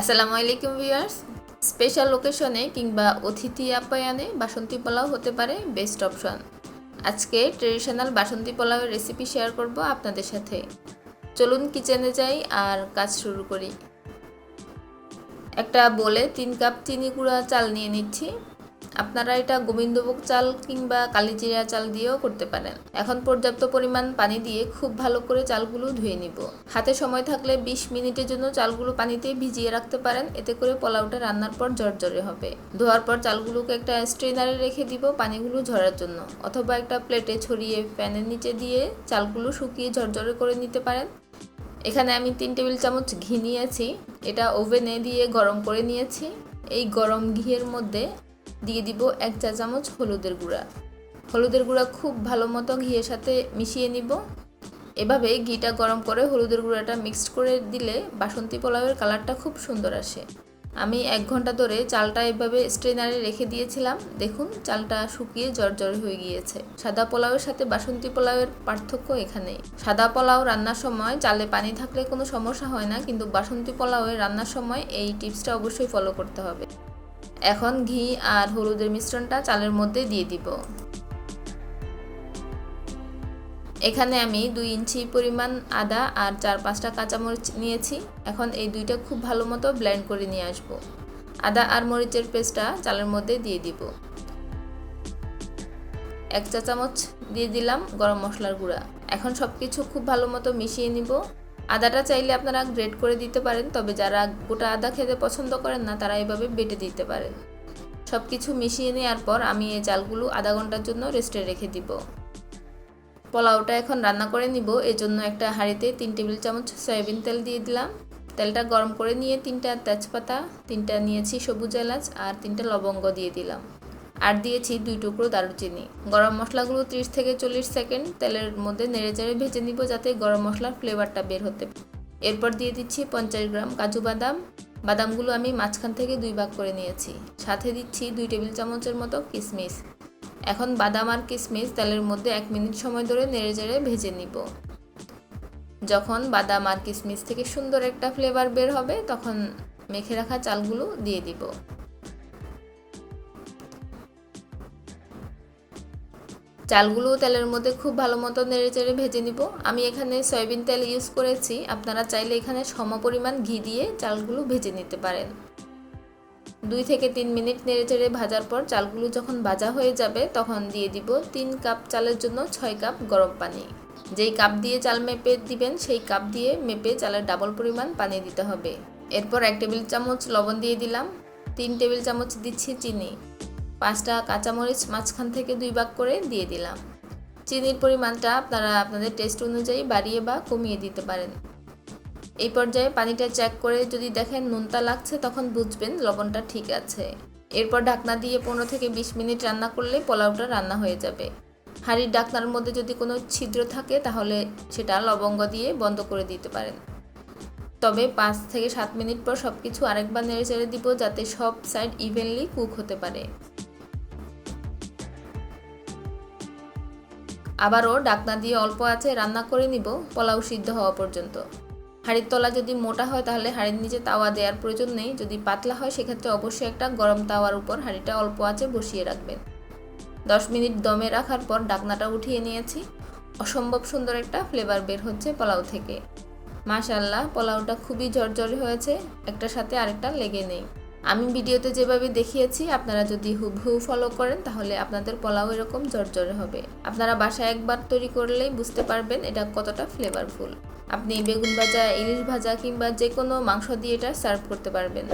আসসালামু আলাইকুম viewers. Special লোকেশনে কিংবা অতিথি আপ্যায়নে বাসন্তী পোলাও হতে পারে বেস্ট অপশন আজকে ট্রেডিশনাল বাসন্তী পোলাওয়ের রেসিপি শেয়ার করব আপনাদের সাথে। চলুন কিচেনে যাই আর কাজ শুরু করি। একটা বলে তিন কাপ চিনি গুঁড়া চাল নিয়ে নিচ্ছি। আপনারা এটা গোবিন্দভোগ চাল কিংবা কালিজিরা চাল দিয়েও করতে পারেন। এখন পর্যাপ্ত পরিমাণ পানি দিয়ে খুব ভালো করে চালগুলো ধুয়ে নিব। হাতে সময় থাকলে 20 মিনিটের জন্য চালগুলো পানিতে ভিজিয়ে রাখতে পারেন। এতে করে পোলাওটা রান্নার পর জর্জরে হবে। ধোয়ার পর চালগুলোকে একটা স্ট্রেনারে রেখে দিব পানিগুলো ঝরার জন্য। অথবা একটা প্লেটে ছড়িয়ে প্যানের নিচে দিয়ে চালগুলো শুকিয়ে ঝরঝরে করে নিতে পারেন। এখানে আমি তিন টেবিল চামচ ঘি নিয়েছি। এটা ওভেনে দিয়ে গরম করে নিয়েছি। এই গরম ঘিয়ের মধ্যে দিয়ে দিব এক চা চামচ হলুদের গুঁড়া। হলুদের গুঁড়া খুব ভালো মতো ঘিয়ের সাথে মিশিয়ে নিব। এভাবে ঘিটা গরম করে হলুদের গুঁড়াটা মিক্সড করে দিলে বাসন্তী পোলাওয়ের কালারটা খুব সুন্দর আসে। আমি এক ঘণ্টা ধরে চালটা এভাবে স্ট্রেনারে রেখে দিয়েছিলাম। দেখুন, চালটা শুকিয়ে জর্জর হয়ে গিয়েছে। সাদা পোলাওয়ের সাথে বাসন্তী পোলাওয়ের পার্থক্য এখানে। সাদা পোলাও রান্নার সময় চালে পানি থাকলে কোনো সমস্যা হয় না, কিন্তু বাসন্তী পোলাওয়ের রান্নার সময় এই টিপসটা অবশ্যই ফলো করতে হবে। এখন ঘি আর হলুদের মিশ্রণটা চালের মধ্যে দিয়ে দিব। এখানে আমি দুই ইঞ্চি পরিমাণ আদা আর চার পাঁচটা কাঁচামরিচ নিয়েছি। এখন এই দুইটা খুব ভালো মতো ব্লেন্ড করে নিয়ে আসব। আদা আর মরিচের পেস্টটা চালের মধ্যে দিয়ে দিব। এক চা চামচ দিয়ে দিলাম গরম মশলার গুঁড়া। এখন সব কিছু খুব ভালো মতো মিশিয়ে নিব। আদাটা চাইলে আপনারা গ্রেট করে দিতে পারেন, তবে যারা গোটা আদা খেতে পছন্দ করেন না, তারা এভাবে বেটে দিতে পারেন। সব কিছু মিশিয়ে নেওয়ার পর আমি এই চালগুলো আধা ঘণ্টার জন্য রেস্টে রেখে দিব। পোলাওটা এখন রান্না করে নিব এর জন্য একটা হাঁড়িতে তিন টেবিল চামচ সয়াবিন তেল দিয়ে দিলাম। তেলটা গরম করে নিয়ে তিনটা তেজপাতা, তিনটা নিয়েছি সবুজ এলাচ, আর তিনটা লবঙ্গ দিয়ে দিলাম। আর দিয়েছি দুই টুকরো দারুচিনি। গরম মশলাগুলো ত্রিশ থেকে চল্লিশ সেকেন্ড তেলের মধ্যে নেড়ে চেড়ে ভেজে নিব যাতে গরম মশলার ফ্লেভারটা বের হতে এরপর দিয়ে দিচ্ছি পঞ্চাশ গ্রাম কাজু বাদাম। বাদামগুলো আমি মাঝখান থেকে দুই ভাগ করে নিয়েছি। সাথে দিচ্ছি দুই টেবিল চামচের মতো কিশমিশ এখন বাদাম আর কিশমিশ তেলের মধ্যে এক মিনিট সময় ধরে নেড়ে চেড়ে ভেজে নিব। যখন বাদাম আর কিশমিশ থেকে সুন্দর একটা ফ্লেভার বের হবে, তখন মেখে রাখা চালগুলো দিয়ে দিব। চালগুলো তেলের মধ্যে খুব ভালো মতো নেড়ে চেড়ে ভেজে নিব। আমি এখানে সয়াবিন তেল ইউজ করেছি। আপনারা চাইলে এখানে সম পরিমাণ ঘি দিয়ে চালগুলো ভেজে নিতে পারেন। দুই থেকে তিন মিনিট নেড়ে চেড়ে ভাজার পর চালগুলো যখন ভাজা হয়ে যাবে, তখন দিয়ে দিব তিন কাপ চালের জন্য ছয় কাপ গরম পানি। যেই কাপ দিয়ে চাল মেপে দিবেন, সেই কাপ দিয়ে মেপে চালের ডাবল পরিমাণ পানি দিতে হবে। এরপর এক টেবিল চামচ লবণ দিয়ে দিলাম। তিন টেবিল চামচ দিচ্ছি চিনি। পাঁচটা কাঁচামরিচ মাঝখান থেকে দুই ভাগ করে দিয়ে দিলাম। চিনির পরিমাণটা আপনারা আপনাদের টেস্ট অনুযায়ী বাড়িয়ে বা কমিয়ে দিতে পারেন। এই পর্যায়ে পানিটা চেক করে যদি দেখেন নুনতা লাগছে তখন বুঝবেন লবণটা ঠিক আছে। এরপর ঢাকনা দিয়ে পনেরো থেকে বিশ মিনিট রান্না করলে পোলাওটা রান্না হয়ে যাবে। হাঁড়ির ডাকনার মধ্যে যদি কোনো ছিদ্র থাকে তাহলে সেটা লবঙ্গ দিয়ে বন্ধ করে দিতে পারেন। তবে পাঁচ থেকে সাত মিনিট পর সব কিছু আরেকবার নেড়ে চেড়ে দিব যাতে সব সাইড ইভেনলি কুক হতে পারে। আবারও ডাকনা দিয়ে অল্প আছে, রান্না করে নিব, পোলাও সিদ্ধ হওয়া পর্যন্ত। হাঁড়ির তলা যদি মোটা হয় তাহলে হাঁড়ির নিচে তাওয়া দেওয়ার প্রয়োজন নেই। যদি পাতলা হয় সেক্ষেত্রে অবশ্যই একটা গরম তাওয়ার উপর হাঁড়িটা অল্প আছে বসিয়ে রাখবেন। দশ মিনিট দমে রাখার পর ডাকনাটা উঠিয়ে নিয়েছি। অসম্ভব সুন্দর একটা ফ্লেভার বের হচ্ছে পোলাও থেকে। মাশাল্লাহ পোলাওটা খুবই ঝরঝরে হয়েছে, একটার সাথে আরেকটা লেগে নেই। আমি ভিডিওতে যেভাবে দেখিয়েছি, আপনারা যদি হুবহু ফলো করেন, তাহলে আপনাদের পোলাও এরকম জর্জরে হবে। আপনারা বাসায় একবার তৈরি করলেই বুঝতে পারবেন এটা কতটা ফ্লেভারফুল আপনি বেগুন ভাজা, ইলিশ ভাজা কিংবা যে কোনো মাংস দিয়ে এটা সার্ভ করতে পারবেন।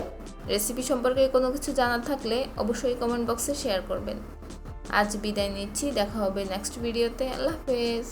রেসিপি সম্পর্কে কোনো কিছু জানার থাকলে অবশ্যই কমেন্ট বক্সে শেয়ার করবেন। আজ বিদায় নিচ্ছি, দেখা হবে নেক্সট ভিডিওতে আল্লাহ হাফেজ।